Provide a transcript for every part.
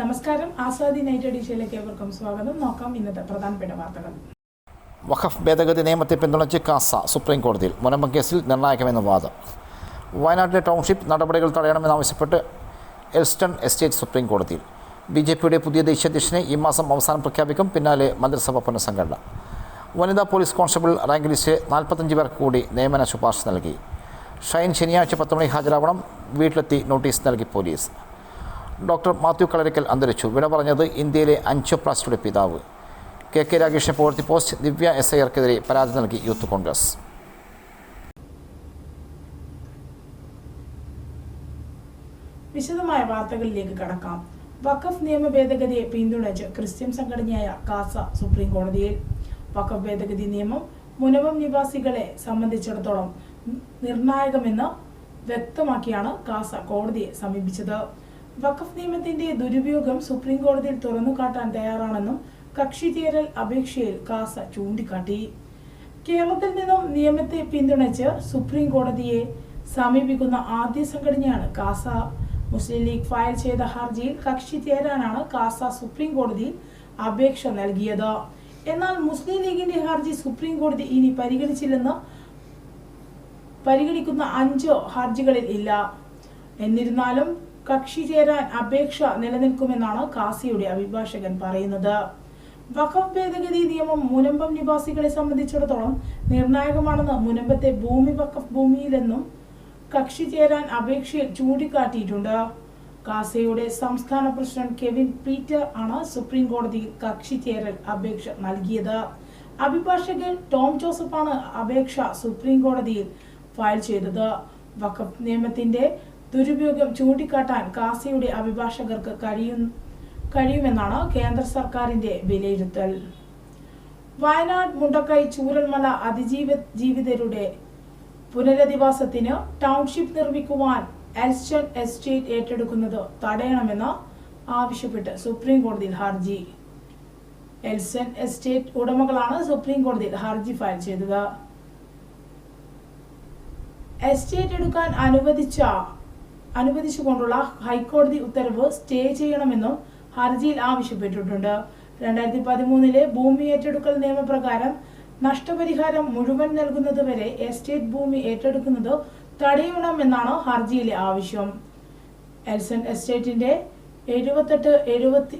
നമസ്കാരം. ആസാദി നൈറ്റ് അഡീഷയിലേക്ക് ഏവർക്കും സ്വാഗതം. നോക്കാം ഇന്നത്തെ പ്രധാനപ്പെട്ട വാർത്തകൾ. വഖഫ് ഭേദഗതി നിയമത്തെ പിന്തുണച്ച് കാസ സുപ്രീം കോടതിയിൽ മുനമ്പം കേസിൽ നിർണായകമെന്ന വാദം. വയനാട്ടിലെ ടൗൺഷിപ്പ് നടപടികൾ തടയണമെന്നാവശ്യപ്പെട്ട് എൽസ്റ്റൺ എസ്റ്റേറ്റ് സുപ്രീം കോടതിയിൽ. ബി ജെ പിയുടെ പുതിയ ദേശീയ അധ്യക്ഷനെ ഈ മാസം അവസാനം പ്രഖ്യാപിക്കും. പിന്നാലെ മന്ത്രിസഭ പുനഃസംഘടന. വനിതാ പോലീസ് കോൺസ്റ്റബിൾ റാങ്ക് ലിസ്റ്റ് നാൽപ്പത്തഞ്ച് പേർക്ക് കൂടി നിയമന ശുപാർശ നൽകി. ഷൈൻ ശനിയാഴ്ച പത്ത് മണി ഹാജരാവണം. വീട്ടിലെത്തി നോട്ടീസ് നൽകി പോലീസ്. ഡോക്ടർ മാത്യു കളരിക്കൽ അന്തരിച്ചു. വിട പറഞ്ഞത് ഇന്ത്യയിലെ അഞ്ചോപ്ലാസ്റ്റിയുടെ പിതാവ്. കെ കെ രാഗേഷിനെ പുകഴ്ത്തി പോസ്റ്റ് ദിവ്യ എസ് ഐയർക്കെതിരെ പരാതി നൽകി യൂത്ത് കോൺഗ്രസ്. വിശദമായ വാർത്തകളിലേക്ക് കടക്കാം. വഖഫ് നിയമ ഭേദഗതിയെ പിന്തുണച്ച് ക്രിസ്ത്യൻ സംഘടനയായ കാസ സുപ്രീം കോടതിയിൽ. വഖഫ് ഭേദഗതി നിയമം മുനവം നിവാസികളെ സംബന്ധിച്ചിടത്തോളം നിർണായകമെന്ന് വ്യക്തമാക്കിയാണ് കാസ കോടതിയെ സമീപിച്ചത്. വഖഫ് നിയമത്തിന്റെ ദുരുപയോഗം സുപ്രീം കോടതിയിൽ തുറന്നുകാട്ടാൻ തയ്യാറാണെന്നും കക്ഷി ചേരൽ അപേക്ഷയിൽ കാസ ചൂണ്ടിക്കാട്ടി. കേരളത്തിൽ നിന്നും നിയമത്തെ പിന്തുണച്ച് സുപ്രീം കോടതിയെ സമീപിക്കുന്ന ആദ്യ സംഘടനയാണ് കാസ. മുസ്ലിം ലീഗ് ഫയൽ ചെയ്ത ഹർജിയിൽ കക്ഷി ചേരാനാണ് കാസ സുപ്രീം കോടതിയിൽ അപേക്ഷ നൽകിയത്. എന്നാൽ മുസ്ലിം ലീഗിന്റെ ഹർജി സുപ്രീം കോടതി ഇനി പരിഗണിച്ചില്ലെന്ന് പരിഗണിക്കുന്ന അഞ്ചോ ഹർജികളിൽ ഇല്ല. എന്നിരുന്നാലും കക്ഷി ചേരാൻ അപേക്ഷ നിലനിൽക്കുമെന്നാണ് കാസിയുടെ അഭിഭാഷകൻ പറയുന്നത്. വഖഫ് ഭേദഗതി നിയമം മുനമ്പം നിവാസികളെ സംബന്ധിച്ചിടത്തോളം നിർണായകമാണെന്ന് മുനമ്പത്തെ ഭൂമി വഖഫ് ഭൂമിയിലെന്നും കക്ഷി ചേരാൻ അപേക്ഷയിൽ ചൂണ്ടിക്കാട്ടിയിട്ടുണ്ട്. കാസയുടെ സംസ്ഥാന പ്രസിഡന്റ് കെവിൻ പീറ്റർ ആണ് സുപ്രീം കോടതിയിൽ കക്ഷി ചേരൽ അപേക്ഷ നൽകിയത്. അഭിഭാഷകൻ ടോം ജോസഫാണ് അപേക്ഷ സുപ്രീം കോടതിയിൽ ഫയൽ ചെയ്തത്. വഖഫ് നിയമത്തിന്റെ ദുരുപയോഗം ചൂണ്ടിക്കാട്ടാൻ കാസിയുടെ അഭിഭാഷകർക്ക് കഴിയും കഴിയുമെന്നാണ് കേന്ദ്ര സർക്കാരിന്റെ വിലയിരുത്തൽ. വയനാട് മുണ്ടക്കൈ ചൂരൽമല അതിജീവ ജീവിതരുടെ പുനരധിവാസത്തിന് ടൗൺഷിപ്പ് നിർമ്മിക്കുവാൻ എൽസ്റ്റൺ എസ്റ്റേറ്റ് ഏറ്റെടുക്കുന്നത് തടയണമെന്ന് ആവശ്യപ്പെട്ട് സുപ്രീം കോടതിയിൽ ഹർജി. എൽസ്റ്റൺ എസ്റ്റേറ്റ് ഉടമകളാണ് സുപ്രീം കോടതിയിൽ ഹർജി ഫയൽ ചെയ്തത്. എസ്റ്റേറ്റ് എടുക്കാൻ അനുവദിച്ച അനുവദിച്ചുകൊണ്ടുള്ള ഹൈക്കോടതി ഉത്തരവ് സ്റ്റേ ചെയ്യണമെന്നും ഹർജിയിൽ ആവശ്യപ്പെട്ടിട്ടുണ്ട്. രണ്ടായിരത്തി പതിമൂന്നിലെ ഭൂമി ഏറ്റെടുക്കൽ നിയമപ്രകാരം നഷ്ടപരിഹാരം മുഴുവൻ നൽകുന്നതുവരെ എസ്റ്റേറ്റ് ഭൂമി ഏറ്റെടുക്കുന്നത് തടയണമെന്നാണ് ഹർജിയിലെ ആവശ്യം. എൽസൺ എസ്റ്റേറ്റിന്റെ എഴുപത്തെട്ട് എഴുപത്തി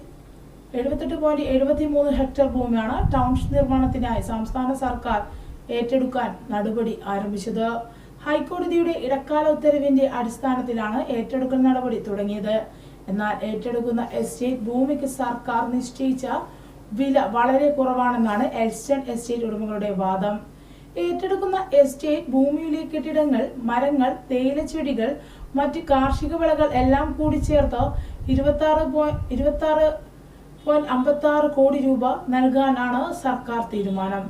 എഴുപത്തെട്ട് പോയിന്റ് എഴുപത്തി മൂന്ന് ഹെക്ടർ ഭൂമിയാണ് ടൗൺഷിപ്പ് നിർമ്മാണത്തിനായി സംസ്ഥാന സർക്കാർ ഏറ്റെടുക്കാൻ നടപടി ആരംഭിച്ചത്. ഹൈക്കോടതിയുടെ ഇടക്കാല ഉത്തരവിന്റെ അടിസ്ഥാനത്തിലാണ് ഏറ്റെടുക്കൽ നടപടി തുടങ്ങിയത്. എന്നാൽ ഏറ്റെടുക്കുന്ന എസ്റ്റേറ്റ് ഭൂമിക്ക് സർക്കാർ നിശ്ചയിച്ച വില വളരെ കുറവാണെന്നാണ് എൽസ്റ്റൺ എസ്റ്റേറ്റ് ഉടമകളുടെ വാദം. ഏറ്റെടുക്കുന്ന എസ്റ്റേറ്റ് ഭൂമിയിലെ കെട്ടിടങ്ങൾ മരങ്ങൾ തേയിലച്ചെടികൾ മറ്റ് കാർഷിക വിളകൾ എല്ലാം കൂടി ചേർത്ത് ഇരുപത്തി ആറ് ഇരുപത്തി ആറ് പോയിന്റ് അമ്പത്തി ആറ് കോടി രൂപ നൽകാനാണ് സർക്കാർ തീരുമാനം.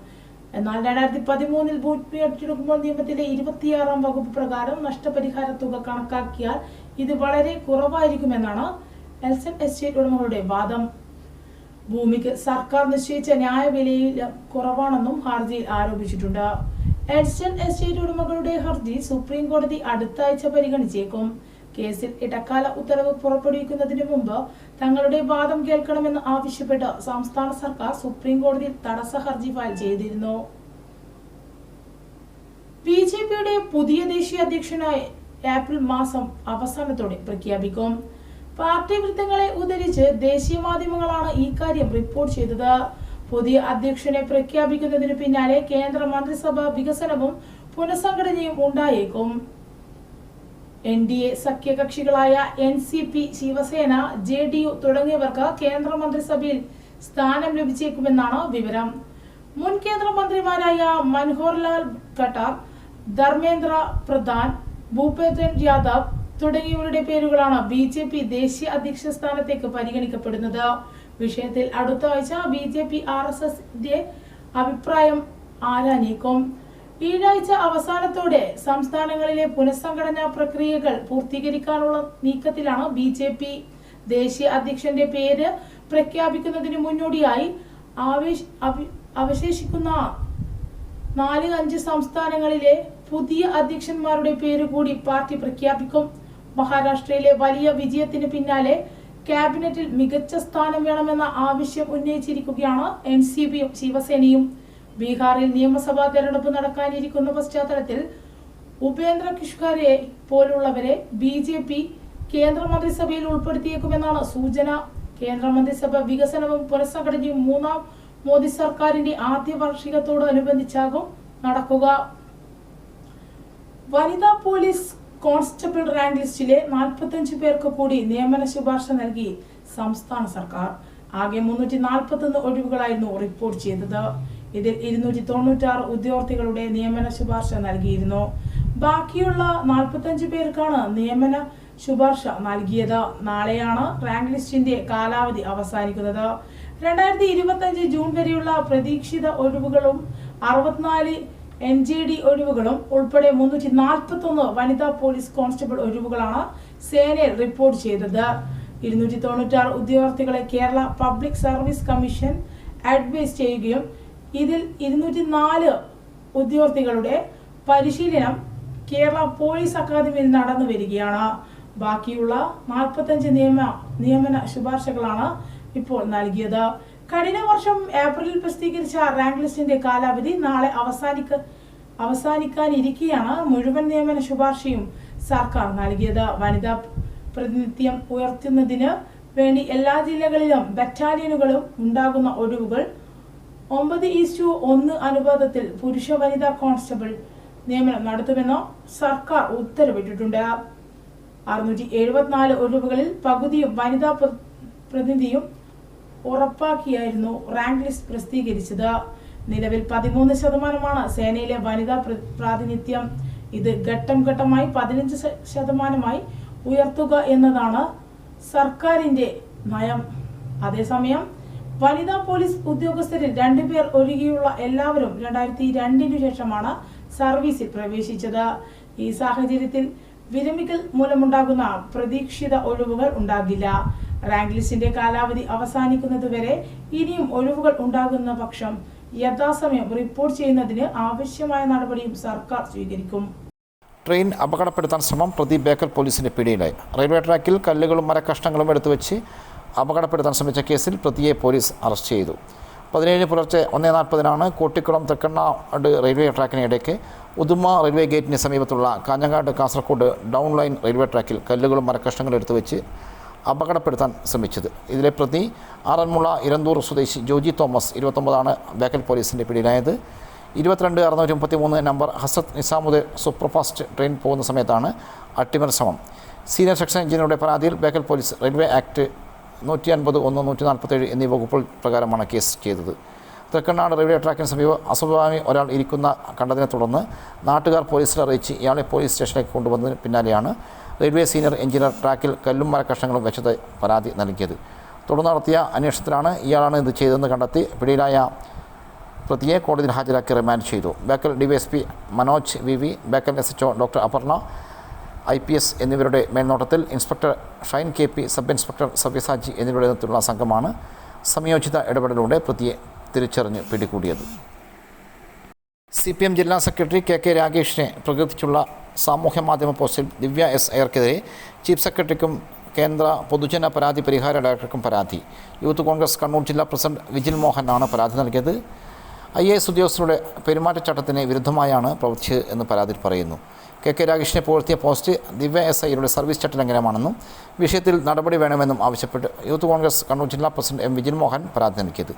എന്നാൽ രണ്ടായിരത്തി പതിമൂന്നിൽ ഭൂമി ഏറ്റെടുക്കുമ്പോൾ നിയമത്തിലെ ഇരുപത്തിയാറാം വകുപ്പ് പ്രകാരം നഷ്ടപരിഹാര തുക കണക്കാക്കിയാൽ ഇത് വളരെ കുറവായിരിക്കുമെന്നാണ് എൽസൺ എസ്റ്റേറ്റ് ഉടമകളുടെ വാദം. ഭൂമിക്ക് സർക്കാർ നിശ്ചയിച്ച ന്യായവിലയിൽ കുറവാണെന്നും ഹർജിയിൽ ആരോപിച്ചിട്ടുണ്ട്. എൽസ്റ്റൺ എസ്റ്റേറ്റ് ഉടമകളുടെ ഹർജി സുപ്രീം കോടതി അടുത്ത ആഴ്ച പരിഗണിച്ചേക്കും. കേസിൽ ഇടക്കാല ഉത്തരവ് പുറപ്പെടുവിക്കുന്നതിന് മുമ്പ് തങ്ങളുടെ വാദം കേൾക്കണമെന്ന് ആവശ്യപ്പെട്ട് സംസ്ഥാന സർക്കാർ സുപ്രീം കോടതിയിൽ തടസ്സ ഹർജി ഫയൽ ചെയ്തിരുന്നു. ബി ജെ പിയുടെ പുതിയ ദേശീയ അധ്യക്ഷനായി ഏപ്രിൽ മാസം അവസാനത്തോടെ പ്രഖ്യാപിക്കും. പാർട്ടി വൃത്തങ്ങളെ ഉദ്ധരിച്ച് ദേശീയ മാധ്യമങ്ങളാണ് ഇക്കാര്യം കാര്യം റിപ്പോർട്ട് ചെയ്തത്. പുതിയ അധ്യക്ഷനെ പ്രഖ്യാപിക്കുന്നതിന് പിന്നാലെ കേന്ദ്ര മന്ത്രിസഭ വികസനവും പുനഃസംഘടനയും ഉണ്ടായേക്കും. N D A സഖ്യകക്ഷികളായ N C P Shivsena J D U തുടങ്ങിയവർക്ക് കേന്ദ്രമന്ത്രിസഭയിൽ സ്ഥാനം ലഭിച്ചേക്കുമെന്നാണ് വിവരം. മുൻ കേന്ദ്രമന്ത്രിമാരായ മനോഹർലാൽ ഖട്ടാർ ധർമ്മേന്ദ്ര പ്രധാൻ ഭൂപേന്ദ്രൻ യാദവ് തുടങ്ങിയവരുടെ പേരുകളാണ് ബി ജെ പി ദേശീയ അധ്യക്ഷ സ്ഥാനത്തേക്ക് പരിഗണിക്കപ്പെടുന്നത്. വിഷയത്തിൽ അടുത്ത ആഴ്ച B J P R S എസിന്റെ അഭിപ്രായം ആരാഞ്ഞേക്കും ഈയാഴ്ച അവസാനത്തോടെ സംസ്ഥാനങ്ങളിലെ പുനഃസംഘടനാ പ്രക്രിയകൾ പൂർത്തീകരിക്കാനുള്ള നീക്കത്തിലാണ് ബി ജെ പി. ദേശീയ അധ്യക്ഷന്റെ പേര് പ്രഖ്യാപിക്കുന്നതിന് മുന്നോടിയായി അവശേഷിക്കുന്ന നാല് അഞ്ച് സംസ്ഥാനങ്ങളിലെ പുതിയ അധ്യക്ഷന്മാരുടെ പേര് കൂടി പാർട്ടി പ്രഖ്യാപിക്കും. മഹാരാഷ്ട്രയിലെ വലിയ വിജയത്തിന് പിന്നാലെ ക്യാബിനറ്റിൽ മികച്ച സ്ഥാനം വേണമെന്ന ആവശ്യം ഉന്നയിച്ചിരിക്കുകയാണ് എൻ സി പിയും ശിവസേനയും. ബീഹാറിൽ നിയമസഭാ തെരഞ്ഞെടുപ്പ് നടക്കാനിരിക്കുന്ന പശ്ചാത്തലത്തിൽ ഉപേന്ദ്ര കിഷ്കാരെ പോലുള്ളവരെ ബി ജെ പി കേന്ദ്രമന്ത്രിസഭയിൽ ഉൾപ്പെടുത്തിയേക്കുമെന്നാണ് സൂചന. കേന്ദ്രമന്ത്രിസഭ വികസനവും പുനഃസംഘടനയും മൂന്നാം മോദി സർക്കാരിന്റെ ആദ്യ വാർഷികത്തോടനുബന്ധിച്ചാകും നടക്കുക. വനിതാ പോലീസ് കോൺസ്റ്റബിൾ റാങ്ക് ലിസ്റ്റിലെ 45 പേർക്ക് കൂടി നിയമന ശുപാർശ നൽകി സംസ്ഥാന സർക്കാർ. ആകെ മുന്നൂറ്റി നാൽപ്പത്തൊന്ന് ഒഴിവുകളായിരുന്നു റിപ്പോർട്ട് ചെയ്തത്. ഇതിൽ ഇരുന്നൂറ്റി തൊണ്ണൂറ്റാറ് ഉദ്യോഗാർത്ഥികളുടെ നിയമന ശുപാർശ നൽകിയിരുന്നു. ബാക്കിയുള്ള 45 പേർക്കാണ് നിയമന ശുപാർശ നൽകിയത്. നാളെയാണ് റാങ്ക് ലിസ്റ്റിന്റെ കാലാവധി അവസാനിക്കുന്നത്. രണ്ടായിരത്തി ഇരുപത്തി അഞ്ച് ജൂൺ വരെയുള്ള പ്രതീക്ഷിത ഒഴിവുകളും അറുപത്തിനാല് എൻ ജെ ഡി ഒഴിവുകളും ഉൾപ്പെടെ മുന്നൂറ്റി നാൽപ്പത്തി ഒന്ന് വനിതാ പോലീസ് കോൺസ്റ്റബിൾ ഒഴിവുകളാണ് സേനയിൽ റിപ്പോർട്ട് ചെയ്തത്. ഇരുന്നൂറ്റി തൊണ്ണൂറ്റാറ് ഉദ്യോഗാർത്ഥികളെ Kerala public service commission advise ചെയ്യുകയും ഇതിൽ ഇരുന്നൂറ്റി നാല് ഉദ്യോഗാർത്ഥികളുടെ പരിശീലനം കേരള പോലീസ് അക്കാദമിയിൽ നടന്നു വരികയാണ്. ബാക്കിയുള്ള നാൽപ്പത്തഞ്ച് നിയമ നിയമന ശുപാർശകളാണ് ഇപ്പോൾ നൽകിയത്. കഴിഞ്ഞ വർഷം ഏപ്രിലിൽ പ്രസിദ്ധീകരിച്ച റാങ്ക് ലിസ്റ്റിന്റെ കാലാവധി നാളെ അവസാനിക്ക അവസാനിക്കാനിരിക്കെയാണ് മുഴുവൻ നിയമന ശുപാർശയും സർക്കാർ നൽകിയത്. വനിതാ പ്രതിനിധ്യം ഉയർത്തുന്നതിന് വേണ്ടി എല്ലാ ജില്ലകളിലും ബറ്റാലിയനുകളും ഉണ്ടാകുന്ന ഒഴിവുകൾ ഒമ്പത് ഈസ്റ്റു ഒന്ന് അനുപാതത്തിൽ പുരുഷ വനിതാ കോൺസ്റ്റബിൾ നിയമനം നടത്തുമെന്ന് സർക്കാർ ഉത്തരവിട്ടിട്ടുണ്ട്. അറുന്നൂറ്റി എഴുപത്തിനാല് ഒഴിവുകളിൽ പകുതിയും വനിതാ പ്ര- പ്രതിനിധിയും ഉറപ്പാക്കിയായിരുന്നു റാങ്ക് ലിസ്റ്റ് പ്രസിദ്ധീകരിച്ചത്. നിലവിൽ പതിമൂന്ന് ശതമാനമാണ് സേനയിലെ വനിതാ പ്ര- പ്രാതിനിധ്യം. ഇത് ഘട്ടം ഘട്ടമായി പതിനഞ്ച് ശതമാനമായി ഉയർത്തുക എന്നതാണ് സർക്കാരിന്റെ നയം. അതേസമയം വനിതാ പോലീസ് ഉദ്യോഗസ്ഥരിൽ രണ്ടുപേർ ഒഴികെയുള്ള എല്ലാവരും രണ്ടായിരത്തി രണ്ടിനു ശേഷമാണ് സർവീസിൽ പ്രവേശിച്ചത്. ഈ സാഹചര്യത്തിൽ വിരമിക്കൽ മൂലമുണ്ടാകുന്ന പ്രതീക്ഷിത ഒഴിവുകൾ ഉണ്ടാകില്ല. റാങ്ക് ലിസ്റ്റിന്റെ കാലാവധി അവസാനിക്കുന്നതുവരെ ഇനിയും ഒഴിവുകൾ ഉണ്ടാകുന്ന പക്ഷം യഥാസമയം റിപ്പോർട്ട് ചെയ്യുന്നതിന് ആവശ്യമായ നടപടിയും സർക്കാർ സ്വീകരിക്കും. ട്രെയിൻ അപകടപ്പെടുത്താൻ ശ്രമം പ്രതി ബേക്കൽ പോലീസിന്റെ പിടിയിലായി. റെയിൽവേ ട്രാക്കിൽ കല്ലുകളും മരക്കഷ്ണങ്ങളും എടുത്തു വെച്ച് അപകടപ്പെടുത്താൻ ശ്രമിച്ച കേസിൽ പ്രതിയെ പോലീസ് അറസ്റ്റ് ചെയ്തു. പതിനേഴ് പുലർച്ചെ ഒന്നേ നാൽപ്പതിനാണ് കോട്ടിക്കുളം തെക്കണ്ണാട് റെയിൽവേ ട്രാക്കിനിടയ്ക്ക് ഉദുമ റെയിൽവേ ഗേറ്റിന് സമീപത്തുള്ള Kanhangad Kasaragod down line railway ട്രാക്കിൽ കല്ലുകളും മരക്കഷ്ണങ്ങളും എടുത്തു വെച്ച് അപകടപ്പെടുത്താൻ ശ്രമിച്ചത്. ഇതിലെ പ്രതി ആറന്മുള ഇരന്തൂർ സ്വദേശി ജോജി തോമസ് ഇരുപത്തൊമ്പതാണ് ബേക്കൽ പോലീസിന്റെ പിടിയിലായത്. ഇരുപത്തിരണ്ട് അറുന്നൂറ്റി മുപ്പത്തി മൂന്ന് number Hazrat Nizamuddin superfast train പോകുന്ന സമയത്താണ് അട്ടിമർ ശ്രമം. സീനിയർ സെക്ഷൻ എഞ്ചിനീയറുടെ പരാതിയിൽ ബേക്കൽ പോലീസ് റെയിൽവേ ആക്ട് നൂറ്റി അൻപത് ഒന്ന് നൂറ്റി നാൽപ്പത്തേഴ് എന്നീ വകുപ്പുകൾ പ്രകാരമാണ് കേസ് ചെയ്തത്. തെക്കണ്ണാട് റെയിൽവേ ട്രാക്കിന് സമീപം അസ്വഭാവി ഒരാൾ ഇരിക്കുന്ന കണ്ടതിനെ തുടർന്ന് നാട്ടുകാർ പോലീസിൽ അറിയിച്ച് ഇയാളെ പോലീസ് സ്റ്റേഷനിലേക്ക് കൊണ്ടുവന്നതിന് പിന്നാലെയാണ് റെയിൽവേ സീനിയർ എഞ്ചിനീയർ ട്രാക്കിൽ കല്ലും മരക്കഷ്ണങ്ങളും വെച്ചത് പരാതി നൽകിയത്. തുടർന്ന് നടത്തിയ അന്വേഷണത്തിലാണ് ഇയാളാണ് ഇത് ചെയ്തതെന്ന് കണ്ടെത്തി പിടിയിലായ പ്രതിയെ കോടതിയിൽ ഹാജരാക്കി റിമാൻഡ് ചെയ്തു. Bekal DYSP Manoj V V Bekal S H doctor Aparna I P S എന്നിവരുടെ മേൽനോട്ടത്തിൽ inspector Shine K P sub inspector Savyasachi എന്നിവരുടെ നേതൃത്വത്തിലുള്ള സംഘമാണ് സംയോജിത ഇടപെടലിലൂടെ പ്രതിയെ തിരിച്ചറിഞ്ഞ് പിടികൂടിയത്. സി പി എം ജില്ലാ സെക്രട്ടറി കെ കെ രാഗേഷിനെ പ്രകീർത്തിച്ചുള്ള സാമൂഹ്യ മാധ്യമ പോസ്റ്റിൽ ദിവ്യ എസ് അയ്യർക്കെതിരെ ചീഫ് സെക്രട്ടറിക്കും കേന്ദ്ര പൊതുജന പരാതി പരിഹാര ഡയറക്ടർക്കും പരാതി. യൂത്ത് കോൺഗ്രസ് കണ്ണൂർ ജില്ലാ പ്രസിഡന്റ് വിജിൽ മോഹനാണ് പരാതി നൽകിയത്. ഐ എ എസ് ഉദ്യോഗസ്ഥരുടെ പെരുമാറ്റച്ചട്ടത്തിന് വിരുദ്ധമായാണ് പ്രവർത്തിച്ചത് എന്ന് പരാതിയിൽ പറയുന്നു. കെ കെ രാഗേഷിനെ പുകഴ്ത്തിയ പോസ്റ്റ് ദിവ്യ എസ് ഐയുടെ സർവീസ് ചട്ടലംഘനമാണെന്നും വിഷയത്തിൽ നടപടി വേണമെന്നും ആവശ്യപ്പെട്ട് യൂത്ത് കോൺഗ്രസ് കണ്ണൂർ ജില്ലാ പ്രസിഡന്റ് എം വിജിൻ മോഹൻ പരാതി നൽകിയത്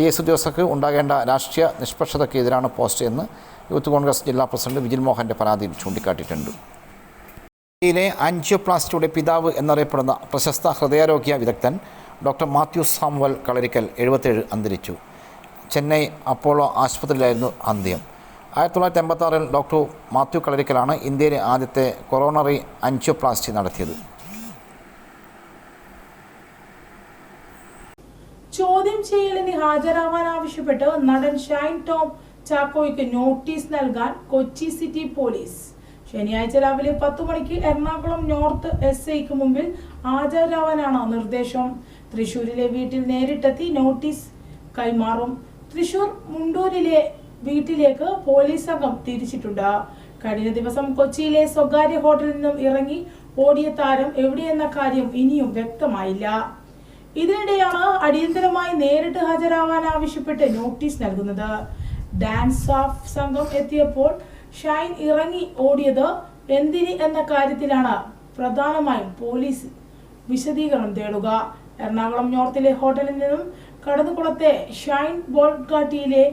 ഐ എസ് ഉദ്യോഗസ്ഥർക്ക് ഉണ്ടാകേണ്ട രാഷ്ട്രീയ നിഷ്പക്ഷതയ്ക്ക് എതിരാണ് പോസ്റ്റ് എന്ന് യൂത്ത് കോൺഗ്രസ് ജില്ലാ പ്രസിഡന്റ് വിജിൻ മോഹന്റെ പരാതിയിൽ ചൂണ്ടിക്കാട്ടിയിട്ടുണ്ട്. ഇന്ത്യയിലെ ആൻജിയോപ്ലാസ്റ്റിയുടെ പിതാവ് എന്നറിയപ്പെടുന്ന പ്രശസ്ത ഹൃദയാരോഗ്യ വിദഗ്ധൻ ഡോക്ടർ മാത്യു സാമുവൽ കളരിക്കൽ എഴുപത്തേഴ് അന്തരിച്ചു. ചെന്നൈ അപ്പോളോ ആശുപത്രിയിലായിരുന്നു അന്ത്യം. ആയിരത്തി തൊള്ളായിരത്തി എൺപത്താറിൽ ഡോക്ടർ മാത്യു കളരിക്കലാണ് ഇന്ത്യയിലെ ആദ്യത്തെ കൊറോണറി ആൻജിയോപ്ലാസ്റ്റി നടത്തിയത്. ചോദ്യം ചെയ്യലിന് ഹാജരാവാൻ ആവശ്യപ്പെട്ട് നടൻ ഷൈൻ ടോം ചാക്കോയ്ക്ക് നോട്ടീസ് നൽകാൻ കൊച്ചി സിറ്റി പോലീസ്. ശനിയാഴ്ച രാവിലെ പത്തു മണിക്ക് എറണാകുളം നോർത്ത് എസ് ഐക്ക് മുമ്പിൽ ഹാജരാവാനാണ് നിർദ്ദേശം. തൃശൂരിലെ വീട്ടിൽ നേരിട്ടെത്തി നോട്ടീസ് കൈമാറും. തൃശൂർ മുണ്ടൂരിലെ വീട്ടിലേക്ക് പോലീസ് സംഘം തിരിച്ചിട്ടുണ്ട്. കഴിഞ്ഞ ദിവസം കൊച്ചിയിലെ സ്വകാര്യ ഹോട്ടലിൽ നിന്നും ഇറങ്ങി ഓടിയ താരം എവിടെയെന്ന കാര്യം ഇനിയും വ്യക്തമായില്ല. ഇതിനിടെയാണ് അടിയന്തരമായി നേരിട്ട് ഹാജരാവാൻ ആവശ്യപ്പെട്ട് നോട്ടീസ് നൽകുന്നത്. ഡാൻസ് ഓഫ് സംഘം എത്തിയപ്പോൾ ഷൈൻ ഇറങ്ങി ഓടിയത് എന്തിന് എന്ന കാര്യത്തിലാണ് പ്രധാനമായും പോലീസ് വിശദീകരണം തേടുക. എറണാകുളം നോർത്തിലെ ഹോട്ടലിൽ നിന്നും കടന്നുകുളത്തെ ഷൈൻ ബോൾഗാട്ടിയിലെ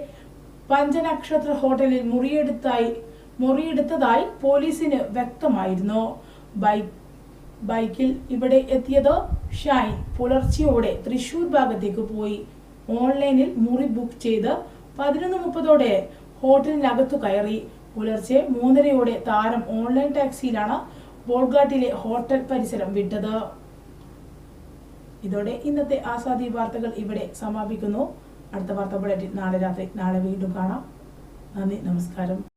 പഞ്ചനക്ഷത്ര ഹോട്ടലിൽ മുറിയെടുത്തായി മുറിയെടുത്തതായി പോലീസിന് വ്യക്തമായിരുന്നു. ബൈക്ക് ബൈക്കിൽ ഇവിടെ എത്തിയത് ഷൈൻ. പുലർച്ചെയോടെ തൃശൂർ ഭാഗത്തേക്ക് പോയി. ഓൺലൈനിൽ മുറി ബുക്ക് ചെയ്ത് പതിനൊന്ന് മുപ്പതോടെ ഹോട്ടലിനകത്തു കയറി. പുലർച്ചെ മൂന്നരയോടെ താരം ഓൺലൈൻ ടാക്സിയിലാണ് ബോൾഗാട്ടിലെ ഹോട്ടൽ പരിസരം വിട്ടത്. ഇതോടെ ഇന്നത്തെ ആസാദി വാർത്തകൾ ഇവിടെ സമാപിക്കുന്നു. അടുത്ത വാർത്ത ബുള്ളറ്റിൻ നാളെ രാത്രി നാളെ വീണ്ടും കാണാം. നന്ദി നമസ്കാരം.